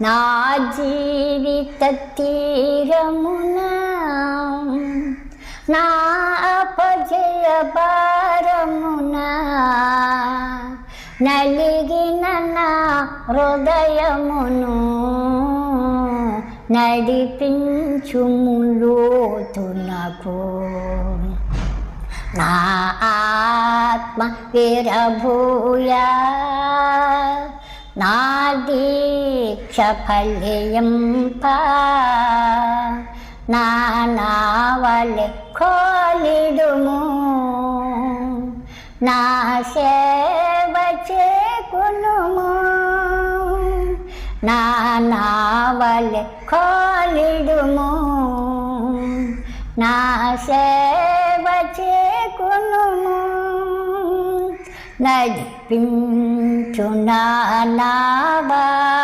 నా జీవిత తీరమున నా అపజయ భారమున నలిగిన నా హృదయమును నడిపించుములోతునకు నా ఆత్మ విరభూయా నా దీక్ష కోలిడుము. నా సేవ చేకునుము. నా కోలిడుము. నా సేవ నడిపించు నా నావా.